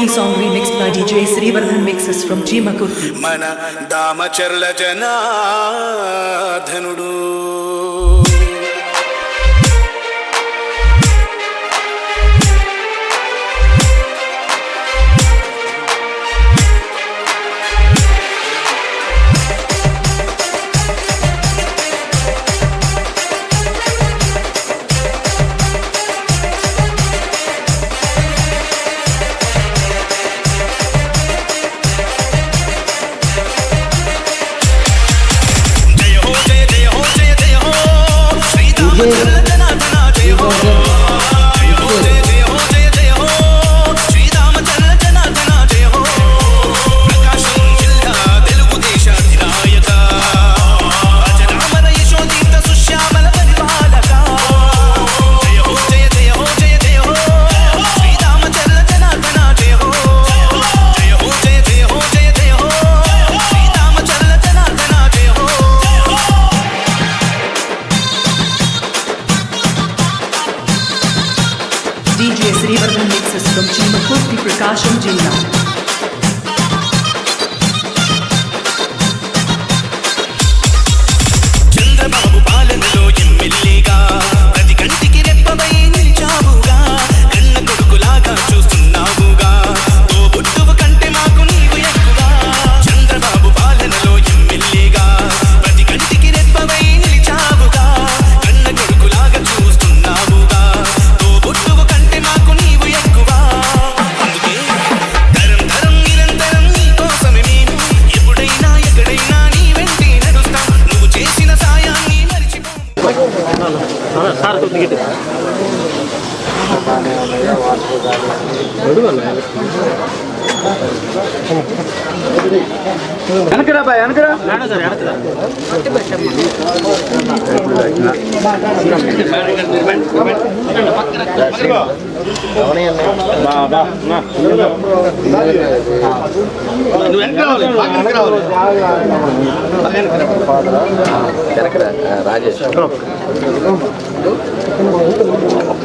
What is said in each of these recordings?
మన సేవకు ఈ song remixed by DJ Srivardhan mixes from G Makurti. మన దామచర్ల జనాధనుడు చంద్రబాబు పాలనలో వెనకరా బాయ్ వెనకరా రాజేష్ ఒక్క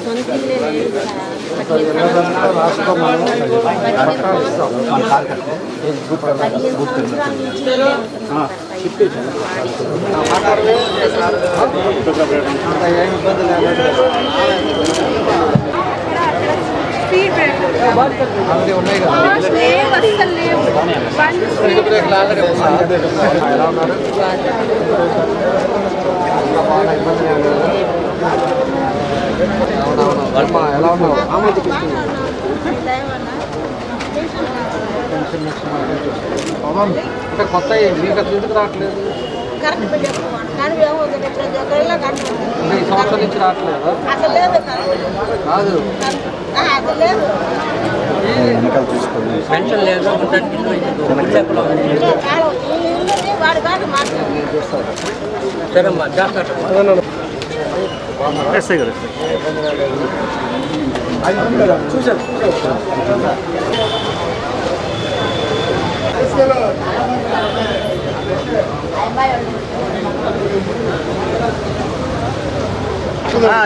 వెనక పెట్టి స్పీడ్ బ్రేక్ లేవు అస్సలు లేవు బండి స్పీడ్ బ్రేక్ ఎలా ఉన్నావు అంటే కొత్త మీకు అసలు ఎందుకు రావట్లేదు? ఈ సంవత్సరం నుంచి రావట్లేదా? అసలు లేదు. కాదు. పెన్షన్ ఇదే కాలం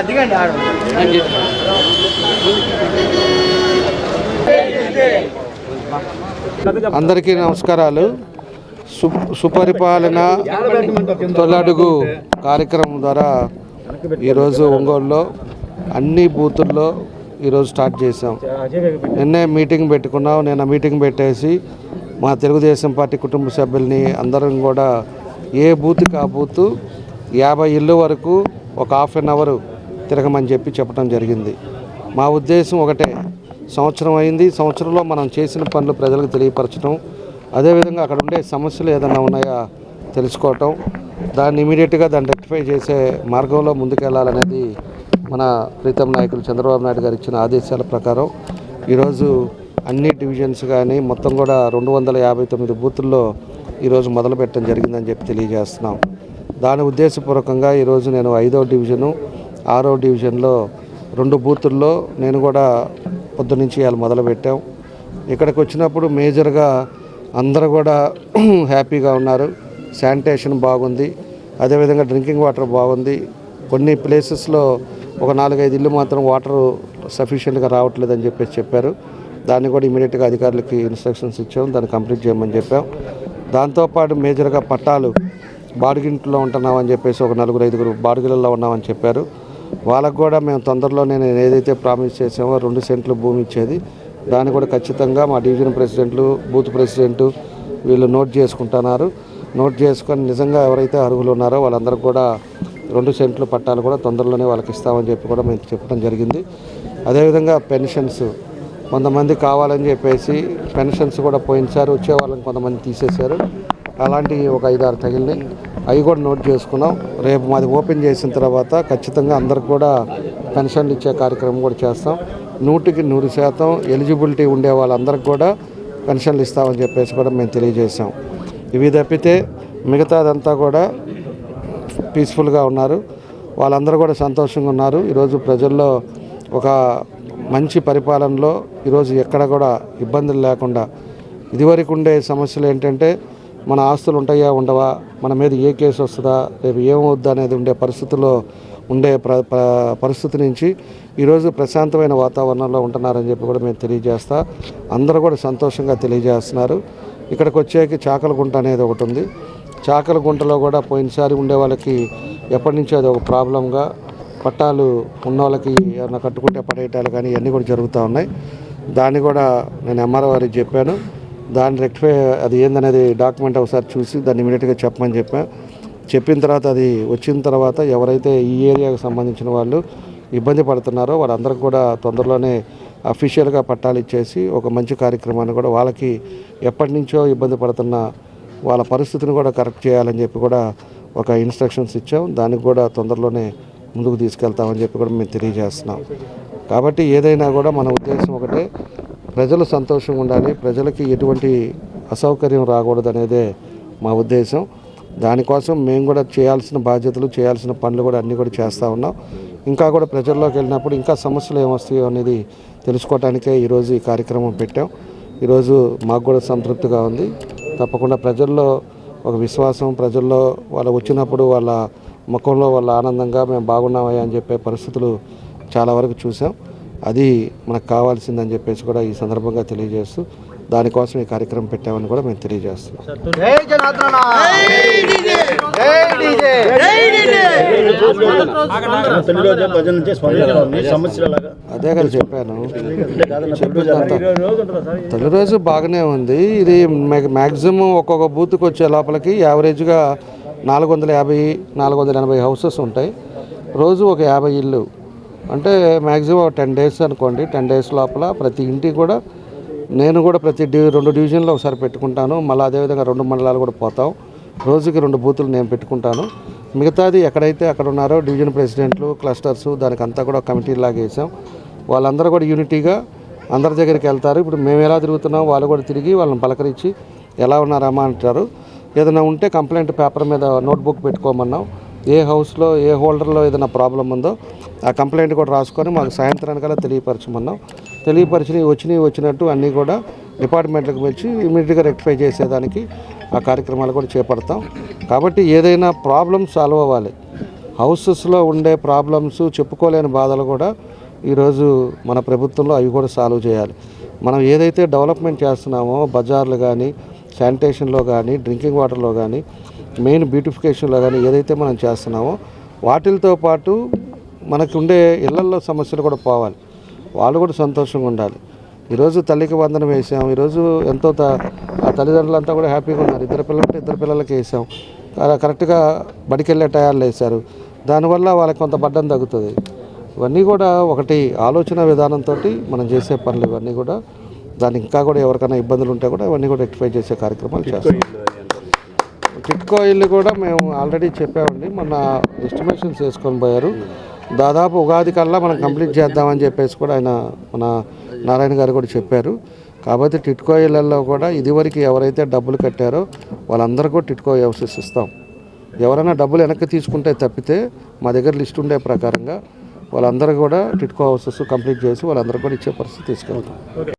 దిగండి ఆడ అందరికీ నమస్కారాలు. సు సుపరిపాలన తొలడుగు కార్యక్రమం ద్వారా ఈరోజు ఒంగోలులో అన్ని బూతుల్లో ఈరోజు స్టార్ట్ చేసాం నిన్నే మీటింగ్ పెట్టుకున్నాం నేను ఆ మీటింగ్ పెట్టేసి మా తెలుగుదేశం పార్టీ కుటుంబ సభ్యుల్ని అందరం కూడా ఏ బూత్కి ఆ బూత్ యాభై ఇళ్ళు వరకు ఒక హాఫ్ అన్ అవర్ తిరగమని చెప్పి చెప్పడం జరిగింది. మా ఉద్దేశం ఒకటే సంవత్సరం అయింది సంవత్సరంలో మనం చేసిన పనులు ప్రజలకు తెలియపరచడం అదేవిధంగా అక్కడ ఉండే సమస్యలు ఏదైనా ఉన్నాయా తెలుసుకోవటం దాన్ని ఇమీడియట్గా దాన్ని రెక్టిఫై చేసే మార్గంలో ముందుకెళ్ళాలనేది మన ప్రీతం నాయకులు చంద్రబాబు నాయుడు గారు ఇచ్చిన ఆదేశాల ప్రకారం ఈరోజు అన్ని డివిజన్స్ కానీ మొత్తం కూడా రెండు వందల యాభై తొమ్మిది బూతుల్లో ఈరోజు మొదలుపెట్టడం జరిగిందని చెప్పి తెలియజేస్తున్నాం. దాని ఉద్దేశపూర్వకంగా ఈరోజు నేను ఐదో డివిజను ఆరో డివిజన్లో రెండు బూతుల్లో నేను కూడా పొద్దునుంచి ఇవాళ మొదలుపెట్టాం. ఇక్కడికి వచ్చినప్పుడు మేజర్గా అందరూ కూడా హ్యాపీగా ఉన్నారు. శానిటేషన్ బాగుంది. అదేవిధంగా డ్రింకింగ్ వాటర్ బాగుంది. కొన్ని ప్లేసెస్లో ఒక నాలుగైదు ఇల్లు మాత్రం వాటర్ సఫిషియెంట్గా రావట్లేదని చెప్పేసి చెప్పారు. దాన్ని కూడా ఇమీడియట్గా అధికారులకి ఇన్స్ట్రక్షన్స్ ఇచ్చాం. దాన్ని కంప్లీట్ చేయమని చెప్పాం. దాంతోపాటు మేజర్గా పట్టాలు బాడుగింట్లో ఉంటున్నామని చెప్పేసి ఒక నలుగురు ఐదుగురు బాడిగిలలో ఉన్నామని చెప్పారు. వాళ్ళకు కూడా మేము తొందరలోనే నేను ఏదైతే ప్రామిస్ చేసామో రెండు సెంట్లు భూమి ఇచ్చేది. దాన్ని కూడా ఖచ్చితంగా మా డివిజన్ ప్రెసిడెంట్లు బూత్ ప్రెసిడెంట్ వీళ్ళు నోట్ చేసుకుంటున్నారు. నోట్ చేసుకొని నిజంగా ఎవరైతే అర్హులు ఉన్నారో వాళ్ళందరికీ కూడా రెండు సెంట్లు పట్టాలు కూడా తొందరలోనే వాళ్ళకి ఇస్తామని చెప్పి కూడా మేము చెప్పడం జరిగింది. అదేవిధంగా పెన్షన్స్ కొంతమంది కావాలని చెప్పేసి పెన్షన్స్ కూడా పోయినసారి వచ్చే వాళ్ళని కొంతమంది తీసేశారు. అలాంటివి ఒక ఐదారు తగిలినాయి. అవి కూడా నోట్ చేసుకున్నాం. రేపు మాది ఓపెన్ చేసిన తర్వాత ఖచ్చితంగా అందరికి కూడా పెన్షన్లు ఇచ్చే కార్యక్రమం కూడా చేస్తాం. నూటికి నూరు శాతం ఎలిజిబిలిటీ ఉండే వాళ్ళందరికి కూడా పెన్షన్లు ఇస్తామని చెప్పేసి కూడా మేము తెలియజేసాం ఇవి తప్పితే మిగతాదంతా కూడా పీస్ఫుల్గా ఉన్నారు. వాళ్ళందరూ కూడా సంతోషంగా ఉన్నారు. ఈరోజు ప్రజల్లో ఒక మంచి పరిపాలనలో ఈరోజు ఎక్కడ కూడా ఇబ్బందులు లేకుండా ఇదివరకు ఉండే సమస్యలు ఏంటంటే మన ఆస్తులు ఉంటాయా ఉండవా? మన మీద ఏ కేసు వస్తుందా? రేపు ఏమవుద్దా అనేది ఉండే పరిస్థితుల్లో ఉండే ప్ర పరిస్థితి నుంచి ఈరోజు ప్రశాంతమైన వాతావరణంలో ఉంటున్నారని చెప్పి కూడా మేము తెలియజేస్తా అందరూ కూడా సంతోషంగా తెలియజేస్తున్నారు. ఇక్కడికి వచ్చేకి చాకలగుంట అనేది ఒకటి ఉంది. చాకల గుంటలో కూడా పోయినసారి ఉండే వాళ్ళకి ఎప్పటి నుంచో అది ఒక ప్రాబ్లంగా పట్టాలు ఉన్న వాళ్ళకి ఏమైనా కట్టుకుంటే పడేయటాలు కానీ ఇవన్నీ కూడా జరుగుతూ ఉన్నాయి. దాన్ని కూడా నేను ఎంఆర్ఓ వారికి చెప్పాను. దాన్ని రెక్టిఫై అది ఏందనేది డాక్యుమెంట్ ఒకసారి చూసి దాన్ని ఇమీడియట్గా చెప్పమని చెప్పాను చెప్పిన తర్వాత అది వచ్చిన తర్వాత ఎవరైతే ఈ ఏరియాకు సంబంధించిన వాళ్ళు ఇబ్బంది పడుతున్నారో వాళ్ళందరికీ కూడా తొందరలోనే అఫీషియల్గా పట్టాలు ఇచ్చేసి ఒక మంచి కార్యక్రమాన్ని కూడా వాళ్ళకి ఎప్పటి నుంచో ఇబ్బంది పడుతున్న వాళ్ళ పరిస్థితిని కూడా కరెక్ట్ చేయాలని చెప్పి కూడా ఒక ఇన్స్ట్రక్షన్స్ ఇచ్చాం. దానికి కూడా తొందరలోనే ముందుకు తీసుకెళ్తామని చెప్పి కూడా మేము తెలియజేస్తున్నాం. కాబట్టి ఏదైనా కూడా మన ఉద్దేశం ఒకటే ప్రజలు సంతోషంగా ఉండాలి ప్రజలకి ఎటువంటి అసౌకర్యం రాకూడదు అనేదే మా ఉద్దేశం. దానికోసం మేము కూడా చేయాల్సిన బాధ్యతలు చేయాల్సిన పనులు కూడా అన్నీ కూడా చేస్తూ ఉన్నాం. ఇంకా కూడా ప్రజల్లోకి వెళ్ళినప్పుడు ఇంకా సమస్యలు ఏమొస్తాయో అనేది తెలుసుకోవటానికే ఈరోజు ఈ కార్యక్రమం పెట్టాం. ఈరోజు మాకు కూడా సంతృప్తిగా ఉంది. తప్పకుండా ప్రజల్లో ఒక విశ్వాసం ప్రజల్లో వాళ్ళు వచ్చినప్పుడు వాళ్ళ ముఖంలో వాళ్ళ ఆనందంగా మేము బాగున్నామయ్యా అని చెప్పే పరిస్థితులు చాలా వరకు చూసాం. అది మనకు కావాల్సిందని చెప్పేసి కూడా ఈ సందర్భంగా తెలియజేస్తూ దానికోసం ఈ కార్యక్రమం పెట్టామని కూడా మేము తెలియజేస్తున్నాం. అదే కదా చెప్పాను. తొలి రోజు బాగానే ఉంది. ఇది మ్యాక్సిమం ఒక్కొక్క బూత్కి వచ్చే లోపలికి యావరేజ్గా నాలుగు వందల యాభై నాలుగు వందల ఎనభై హౌసెస్ ఉంటాయి. రోజు ఒక యాభై ఇల్లు. అంటే మ్యాక్సిమం టెన్ డేస్ అనుకోండి. టెన్ డేస్ లోపల ప్రతి ఇంటికి కూడా నేను కూడా ప్రతి డి రెండు డివిజన్లో ఒకసారి పెట్టుకుంటాను. మళ్ళీ అదేవిధంగా రెండు మండలాలు కూడా పోతాం రోజుకి రెండు బూతులు నేను పెట్టుకుంటాను. మిగతాది ఎక్కడైతే అక్కడ ఉన్నారో డివిజన్ ప్రెసిడెంట్లు క్లస్టర్స్ దానికి అంతా కూడా కమిటీ లాగా వేసాం. వాళ్ళందరూ కూడా యూనిటీగా అందరి దగ్గరికి వెళ్తారు. ఇప్పుడు మేము ఎలా తిరుగుతున్నాం వాళ్ళు కూడా తిరిగి వాళ్ళని పలకరించి ఎలా ఉన్నారమ్మా అంటారు. ఏదైనా ఉంటే కంప్లైంట్ పేపర్ మీద నోట్బుక్ పెట్టుకోమన్నాం. ఏ హౌస్లో ఏ హోల్డర్లో ఏదైనా ప్రాబ్లం ఉందో ఆ కంప్లైంట్ కూడా రాసుకొని మాకు సాయంత్రానికల్లా తెలియపరచమన్నాం. తెలియపరిచినవి వచ్చినవి వచ్చినట్టు అన్నీ కూడా డిపార్ట్మెంట్లకు వచ్చి ఇమీడియట్గా రెక్టిఫై చేసేదానికి ఆ కార్యక్రమాలు కూడా చేపడతాం. కాబట్టి ఏదైనా ప్రాబ్లమ్ సాల్వ్ అవ్వాలి. హౌసెస్లో ఉండే ప్రాబ్లమ్స్ చెప్పుకోలేని బాధలు కూడా ఈరోజు మన ప్రభుత్వంలో అవి కూడా సాల్వ్ చేయాలి. మనం ఏదైతే డెవలప్మెంట్ చేస్తున్నామో బజార్లు కానీ శానిటేషన్లో కానీ డ్రింకింగ్ వాటర్లో కానీ మెయిన్ బ్యూటిఫికేషన్లో కానీ ఏదైతే మనం చేస్తున్నామో వాటితో పాటు మనకు ఉండే ఇళ్ళల్లో సమస్యలు కూడా పోవాలి. వాళ్ళు కూడా సంతోషంగా ఉండాలి. ఈరోజు తల్లికి వందనం వేసాం ఈరోజు ఎంతో త- ఆ తల్లిదండ్రులంతా కూడా హ్యాపీగా ఉన్నారు. ఇద్దరు పిల్లలు ఇద్దరు పిల్లలకి వేసాం. కర- కరెక్ట్గా బడికి వెళ్ళే టయాలు వేశారు. దానివల్ల వాళ్ళకి కొంత బడ్డం తగ్గుతుంది. ఇవన్నీ కూడా ఒకటి ఆలోచన విధానంతో మనం చేసే పనులు ఇవన్నీ కూడా దానికి ఇంకా కూడా ఎవరికైనా ఇబ్బందులు ఉంటే కూడా ఇవన్నీ కూడా రెక్టిఫై చేసే కార్యక్రమాలు చేస్తాం. టిట్కో ఇల్లు కూడా మేము ఆల్రెడీ చెప్పామండి. మొన్న ఎస్టిమేషన్స్ వేసుకొని పోయారు. దాదాపు ఉగాది కల్లా మనం కంప్లీట్ చేద్దామని చెప్పేసి కూడా ఆయన మన నారాయణ గారు కూడా చెప్పారు. కాబట్టి టిట్కో ఇళ్ళలో కూడా ఇదివరకు ఎవరైతే డబ్బులు కట్టారో వాళ్ళందరూ కూడా టిట్కో హౌసెస్ ఇస్తాం ఎవరైనా డబ్బులు వెనక్కి తీసుకుంటే తప్పితే మా దగ్గర లిస్ట్ ఉండే ప్రకారంగా వాళ్ళందరూ కూడా టిట్కో హౌసెస్ కంప్లీట్ చేసి వాళ్ళందరూ కూడా ఇచ్చే పరిస్థితి తీసుకెళ్తాం.